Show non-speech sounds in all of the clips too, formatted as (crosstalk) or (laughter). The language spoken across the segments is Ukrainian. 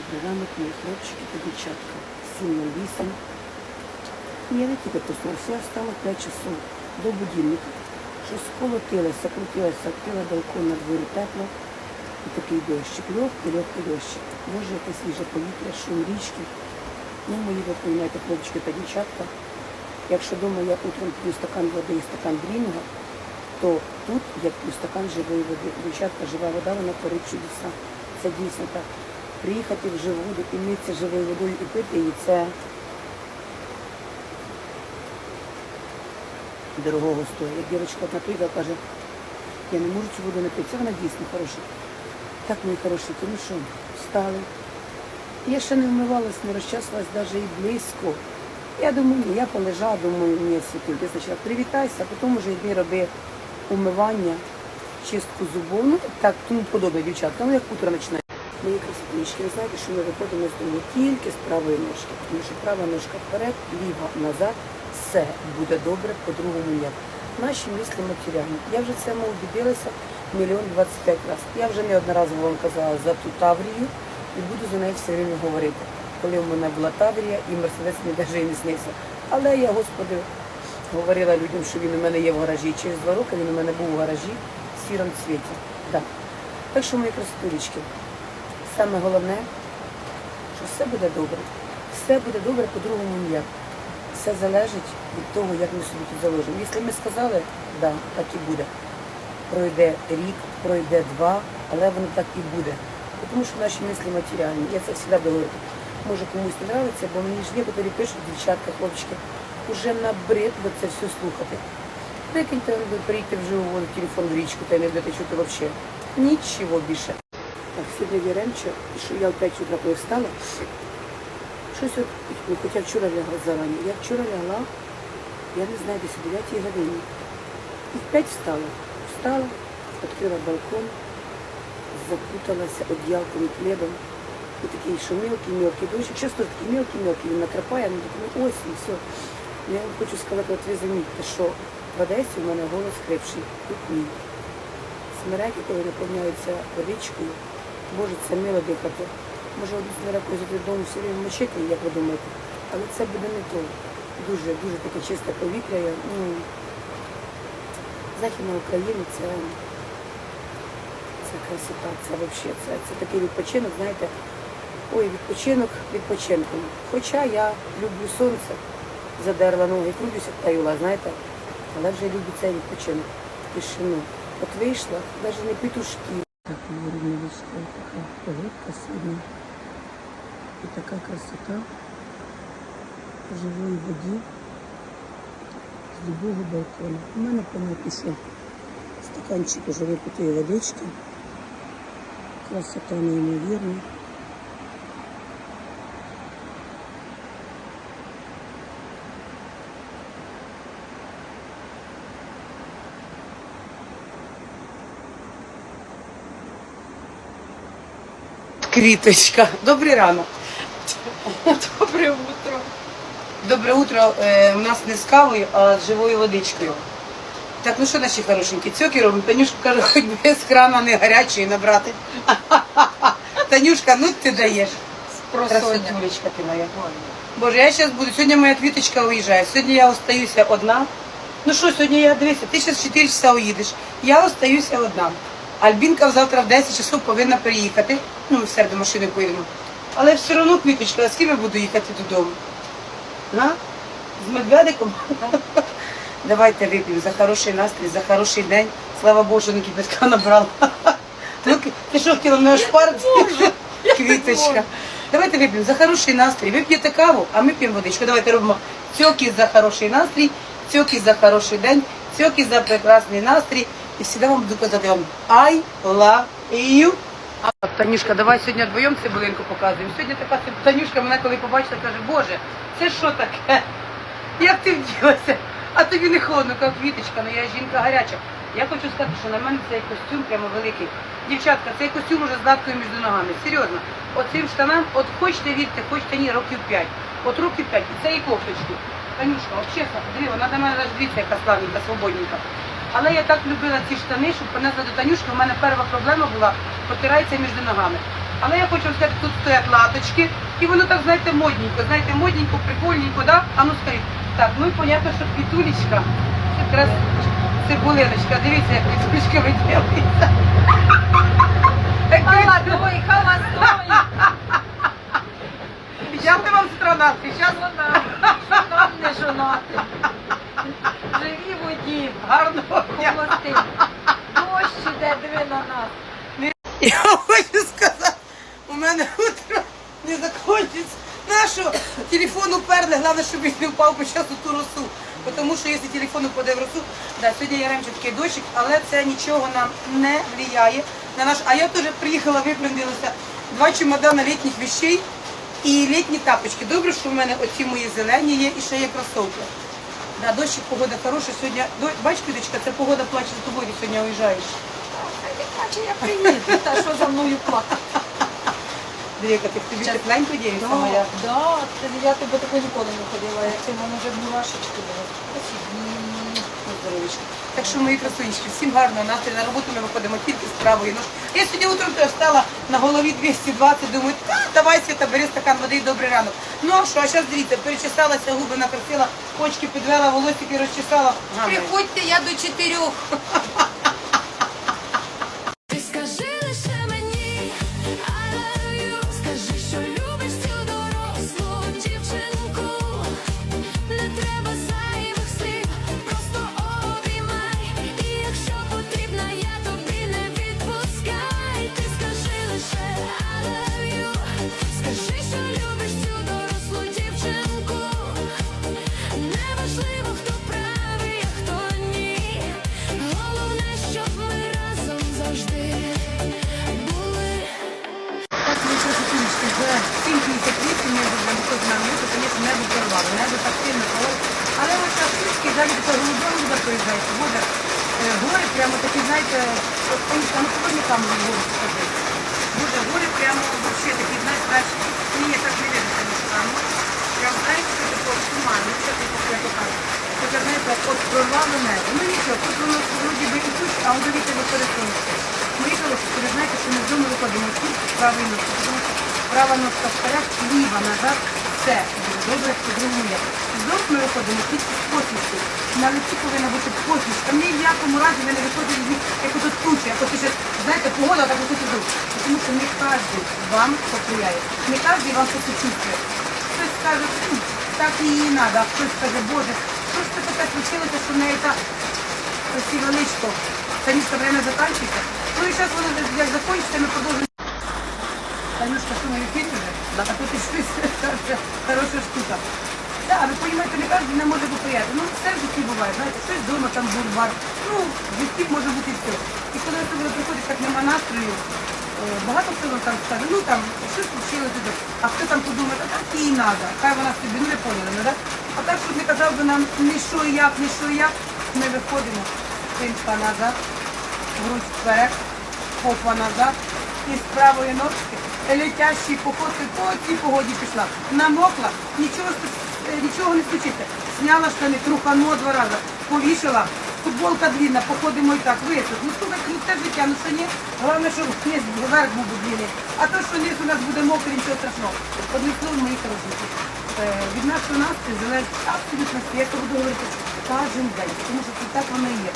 Добрий ранок, мої хлопчики та дівчатка. 7.08. Я не тільки проснувся, я встала 5 часов до будильника. Щось колотилося, крутилося, відкрила балкон на дворі тепло. І такий дощик, легкий, легкий дощик. Може, якесь свіже повітря, шум річки. Ну, мої ви хлопчики та дівчатка. Якщо вдома я утром п'ю стакан води і стакан дрінга, то тут я п'ю стакан живої води. Дівчатка, жива вода, вона творить чудеса. Це дійсно так. Приїхати в живу воду і живою водою і пити її, це дорогого стоїть. Як дівчинка одна приїхала, каже, я не можу цю воду не пити. Це вона дійсно хороша. Так, мої хороші, тому що встали. Я ще не вмивалась, не розчасувалась навіть і близько. Я думаю, ні, я полежала, думаю, ні, світив. Ти спочатку привітайся, а потім вже йди роби умивання, чистку зубов. Ну, так, тому подобає дівчатка. Ну, як утро починає. Мої красотнички, ви знаєте, що ми виходимо з дому тільки з правої ножки, тому що права ножка вперед, ліва назад, все буде добре, по-другому ніяк. Наші мислі матеріальні. Я вже це мов убідилася мільйон двадцять п'ять разів. Я вже неодноразово вам казала за ту Таврію і буду за неї все время говорити. Коли в мене була Таврія і Мерседес мені навіть не снився. Але я, Господи, говорила людям, що він у мене є в гаражі. Через два роки він у мене був у гаражі в сірому цвіті. Да. Так що, мої красотулечки, Саме головне, що все буде добре. Все буде добре по-другому ніяк. Все залежить від того, як ми собі тут заложимо. Якщо ми сказали, да, так і буде. Пройде рік, пройде два, але воно так і буде. Тому що наші мислі матеріальні. Я це завжди говорю. Може комусь не подобається, бо мені ж некоторі пишуть, дівчатка, хлопчики, уже набридло це все слухати. Прикиньте, прийти вже у телефон в річку та й не будете чути взагалі. Нічого більше. Так, сьогодні віремче, що я в 5 утра коли встала, щось от, ну, хоча вчора лягла зарані. Я вчора лягла, я не знаю, десь о 9 годині. І в 5 встала. Встала, відкрила балкон, запуталася одіялком і пледом. І такий, що мелкий-мелкий дощик. Часто такий мелкий-мелкий, він накрапає, ну такий, ну ось і все. Я вам хочу сказати, от ви замітьте, що в Одесі у мене голос хрипший, тут ні. Смереки, коли наповняються водичкою, може це мило дихати. Може одну з додому все время мочити, як ви думаєте. Але це буде не то. Дуже, дуже таке чисте повітря. Ну, Західна Україна це, це красота, це взагалі, це, це такий відпочинок, знаєте, ой, відпочинок відпочинком. Хоча я люблю сонце, задерла ноги, крутюся та юла, знаєте, але вже люблю цей відпочинок, тишину. От вийшла, навіть не петушки. Військова така погодка сьогодні. І красота живої воді з любого балкона. У мене понятно, що стаканчик уже випитої водички. Красота неймовірна. Квіточка, добрий ранок. Доброе утро. Добре утро. Е, у нас не з кавою, а з живою водичкою. Так, ну що наші хорошенькі, цьоки робимо. Танюшка каже, хоч би з крана не гарячої набрати. Танюшка, ну ти даєш. Красотулечка ти моя. Боже, я зараз буду. Сьогодні моя квіточка уїжджає. Сьогодні я остаюся одна. Ну що, сьогодні я дивися, ти зараз 4 часа уїдеш. Я остаюся одна. Альбінка завтра в 10 часов повинна приїхати. Ну, ми в середу машиною поїдемо. Але все одно квіточка, а з ким я буду їхати додому? На? З медведиком? (laughs) Давайте вип'ємо за хороший настрій, за хороший день. Слава Богу, що не кипятка набрала. (laughs) Ну, ти що хотіла мене шпарити? (laughs) Квіточка. Давайте вип'ємо за хороший настрій. Ви п'єте каву, а ми п'ємо водичку. Давайте робимо цьоки за хороший настрій, цьоки за хороший день, цьоки за прекрасний настрій. І завжди вам буду казати вам I love you. Танюшка, давай сьогодні вдвоєм цибулинку показуємо. Сьогодні така Танюшка мене коли побачила, каже, Боже, це що таке? Як ти вділася? А тобі не холодно, як квіточка, ну я жінка гаряча. Я хочу сказати, що на мене цей костюм прямо великий. Дівчатка, цей костюм уже з латкою між ногами. Серйозно. Оцим штанам, от хочете вірте, хочете ні, років 5. От років 5. І це і кофточки. Танюшка, от чесно, диво, вона до мене аж дивіться, яка славненька, свободненька. Але я так любила ці штани, щоб понесла до Танюшки. У мене перша проблема була, потирається між ногами. Але я хочу сказати, тут стоять латочки, і воно так, знаєте, модненько, знаєте, модненько, прикольненько, да? А ну скажіть. Так, ну і понятно, що квітулечка, якраз цибулиночка, дивіться, як квітулечка виділиться. Молодой, холостой. Я вам страна, зараз Вона, нам не жонати. Живі гарного дня. Дощ іде, диви на нас. Я хочу сказати, у мене утро не закінчиться. Нащо телефон уперли, головне, щоб він не впав по часу ту росу. Тому що якщо телефон упаде в росу, да, сьогодні є раніше такий дощик, але це нічого нам не впливає на наш. А я теж приїхала, випрямилася два чемодана літніх вещей і літні тапочки. Добре, що в мене оці мої зелені є і ще є кросовки. Да, дощик, погода хороша. Сьогодні, бач, бачиш, Квіточка, це погода плаче за тобою, ти сьогодні уїжджаєш. Наче я приїду, та що за мною плакати. Дивіться, ти тобі Щас. тепленько дієшся Да, моя. да, це я тебе такою ніколи не ходила, як ти в мене вже мурашечки були. Спасибо. Так що, мої красунечки, всім гарного настрою. На роботу ми виходимо тільки з правої ножки. Я сьогодні утром теж встала на голові 220, думаю, та давай Свята, бери стакан води і добрий ранок. Ну а що, а зараз дивіться, перечесалася, губи накрасила, очки підвела, волосики розчесала. Приходьте, я до чотирьох. (laughs) ну там гори покажи. Буде гори прямо вообще такі, знаєш, дальше, ні, так не видно, конечно, там. Прям, знаєте, що таке туман, ну, що ти я покажу. Хоча, знаєте, от прорвало. Ну нічого, тут воно вроді би і тут, а от дивіться, виходить сонце. Мої хороші, ви знаєте, що ми вдома виходимо тут, правий ножки, тому що права ножка вперед, ліва назад, все добре, по-другому є. Знов ми виходимо тільки з посмішки. На лиці повинна бути посмішка. Ні в якому разі ви не виходите них, як ото туча, як ото ще, знаєте, погода так ось тут. Тому що не кожен вам поприяє, не кожен вам посочувствує. Хтось скаже, «М, так її не треба, хтось скаже, Боже, що ж це таке случилося, що в неї так красиве личко. Танюшка, время заканчивается. Ну и сейчас воно як закончится, ми продовжимо. Танюшка, що на ефірі вже? А то щось хороша штука. Так, ви розумієте, не кожен не може поприяти. Ну, все в житті буває, знаєте, щось вдома, там бульвар. Ну, в житті може бути все. І коли буде приходиш, так нема настрою, е, багато хто там скаже, ну там, щось туди. а хто там подумає, а так їй треба, хай вона собі, не поняли, ну, да? А так, щоб не казав би нам ні що і як, ні що і як, ми виходимо, спинка назад, грудь вперед, попа назад, і з правої ножки летящі походки по цій погоді пішла. Намокла, нічого, е, нічого не случиться. Сняла штани, трухано два рази, повішала, футболка длинна, походимо і так, висох. Ну слухайте, ну це життя, ну що ні, головне, щоб низ вверх був длинний. А то, що низ у нас буде мокрий, нічого страшного. Одним словом, мої хороші. Е, Від нашого настрою залежить абсолютно все. Я це буду говорити кожен день, тому що це так воно і є.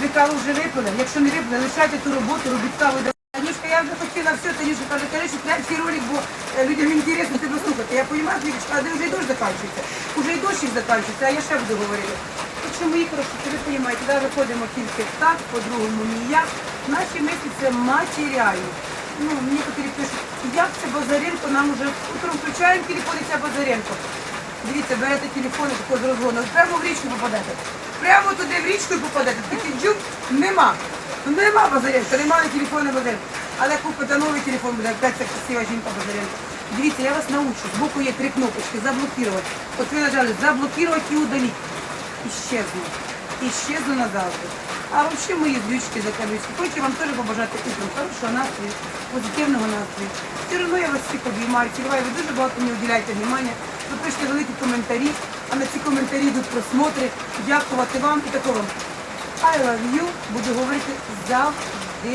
Ви каву вже випили? Якщо не випили, лишайте ту роботу, робіть каву. Танюшка, я вже хотіла все, Танюшка каже, каже, що третій ролик, бо е, людям інтересно тебе слухати. Я розумію, Вікочка, але вже й дощ закінчується. Уже і дощик закінчується, а я ще буду говорити. Так що мої хороші, ви розумієте, да, виходимо тільки так, по-другому ніяк. Наші мислі це матеріальні. Ну, некоторі пишуть, як це Базаренко, нам уже утром включаємо телефон і це Базаренко. Дивіться, берете телефон і тако розгону, прямо в річку попадете. Прямо туди в річку попадете. Такий джук нема. Нема Базаренко, немає телефону Базаренко. Але купите новий телефон, буде опять ця красива жінка Базаренко. Дивіться, я вас научу. Збоку є три кнопочки заблокувати. От ви нажали заблокувати і удалити. Іщезну. Іщезну назавжди. А взагалі мої звички закалючки. Хочу вам теж побажати утром хорошого настрою, позитивного настрою. Все одно я вас всіх обіймаю, цілюваю. Ви дуже багато мені уділяєте внимання. Ви пишете великі коментарі, а на ці коментарі йдуть просмотри. Дякувати вам і такого. I love you, буду говорити завжди.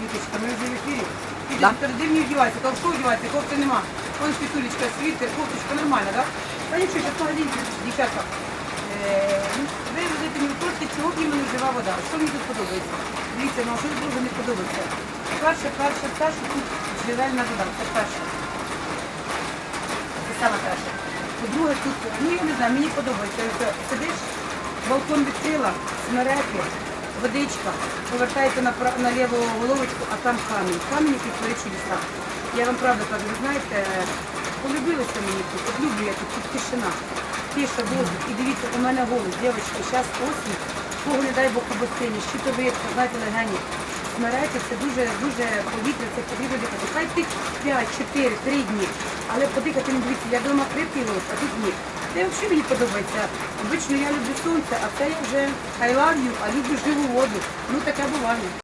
Віточка, ми вже в ефірі. ти перед ним не вдівайся, то що вдівайся, кофти нема. Ось світулечка, світи, кофточка нормальна, так? Та нічого, зараз магазин, дівчатка. Е, Ви будете мені просто, чого б іменно жива вода. Що мені тут подобається? Дивіться, ну а що дуже не подобається. Перше, перше, що тут джерельна вода, це перше. Це саме перше. По-друге, тут, ну я не знаю, мені подобається. Сидиш, балкон відкрила, смереки, водичка, повертаєте на, ліву головочку, а там камінь. Камінь, який творить чудеса. Я вам правду кажу, ви знаєте, полюбилися мені тут, люблю я тут, тут тишина. Тиша, воздух. І дивіться, у мене голос, дівчатки, зараз осінь, кого не дай Бог обостині, щитовидка, знаєте, легені. Смереки це дуже, дуже повітря, це потрібно дихати. Хай тих 5, 4, 3 дні. Але подихати не дивіться, я вдома крипілась, а тут ні. Це взагалі мені подобається. Обично я люблю сонце, а це я вже I love you, а люблю живу воду. Ну таке буває.